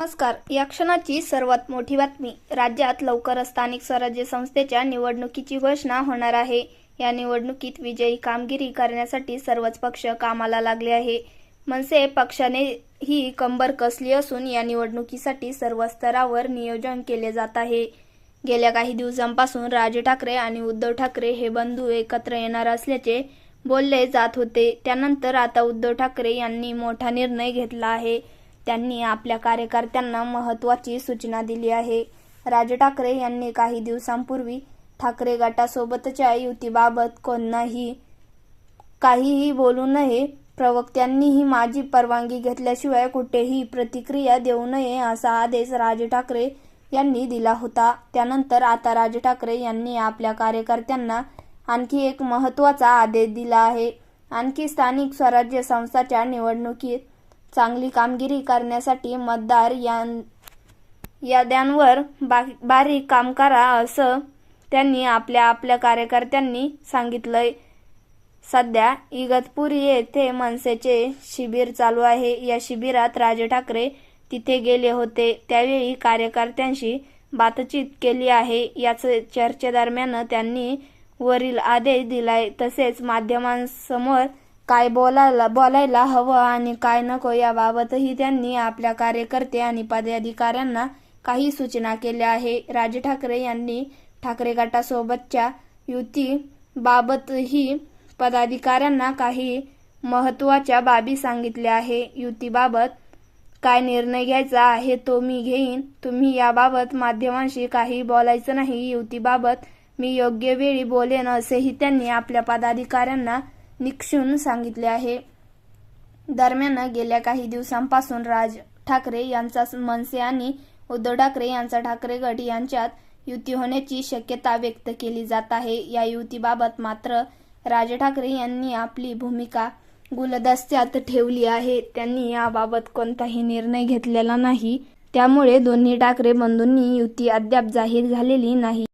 नमस्कार. या क्षणाची सर्वात मोठी बातमी. राज्यात लवकरच स्थानिक स्वराज्य संस्थेच्या निवडणुकीची घोषणा होणार आहे. या निवडणुकीत विजयी कामगिरी करण्यासाठी सर्वच पक्ष कामाला लागले आहे. मनसे पक्षाने ही कंबर कसली असून या निवडणुकीसाठी सर्व स्तरावर नियोजन केले जात आहे. गेल्या काही दिवसांपासून राज ठाकरे आणि उद्धव ठाकरे हे बंधू एकत्र येणार असल्याचे बोलले जात होते. त्यानंतर आता उद्धव ठाकरे यांनी मोठा निर्णय घेतला आहे. त्यांनी आपल्या कार्यकर्त्यांना महत्त्वाची सूचना दिली आहे. राज ठाकरे यांनी काही दिवसांपूर्वी ठाकरे गटासोबतच्या युतीबाबत कोणाही काहीही बोलू नये. प्रवक्त्यांनीही माझी परवानगी घेतल्याशिवाय कुठेही प्रतिक्रिया देऊ नये असा आदेश राज ठाकरे यांनी दिला होता. त्यानंतर आता राज ठाकरे यांनी आपल्या कार्यकर्त्यांना आणखी एक महत्त्वाचा आदेश दिला आहे. आणखी स्थानिक स्वराज्य संस्थाच्या निवडणुकीत चांगली कामगिरी करण्यासाठी मतदार यां याद्यांवर बा बारीक काम करा असं त्यांनी आपल्या आपल्या कार्यकर्त्यांनी सांगितलंय. सध्या इगतपुरी येथे मनसेचे शिबिर चालू आहे. या शिबिरात राज ठाकरे तिथे गेले होते. त्यावेळी कार्यकर्त्यांशी बातचीत केली आहे. याच चर्चेदरम्यान त्यांनी वरील आदेश दिलाय. तसेच माध्यमांसमोर काय बोलायला बोलायला हवं आणि काय नको याबाबतही त्यांनी आपल्या कार्यकर्ते आणि पदाधिकाऱ्यांना काही सूचना केल्या आहे. राज ठाकरे यांनी ठाकरे गटासोबतच्या युतीबाबतही पदाधिकाऱ्यांना काही महत्त्वाच्या बाबी सांगितल्या आहे. युतीबाबत काय निर्णय घ्यायचा आहे तो मी घेईन. तुम्ही याबाबत माध्यमांशी काही बोलायचं नाही. युतीबाबत मी योग्य वेळी बोलेन असेही त्यांनी आपल्या पदाधिकाऱ्यांना निक्षून सांगितले आहे. दरम्यान गेल्या काही दिवसांपासून राज ठाकरे यांचा मनसे आणि उद्धव ठाकरे यांचा ठाकरे गट यांच्यात युती होण्याची शक्यता व्यक्त केली जात आहे. या युतीबाबत मात्र राज ठाकरे यांनी आपली भूमिका गुलदस्त्यात ठेवली आहे. त्यांनी याबाबत कोणताही निर्णय घेतलेला नाही. त्यामुळे दोन्ही ठाकरे बंधूंनी युती अद्याप जाहीर झालेली नाही.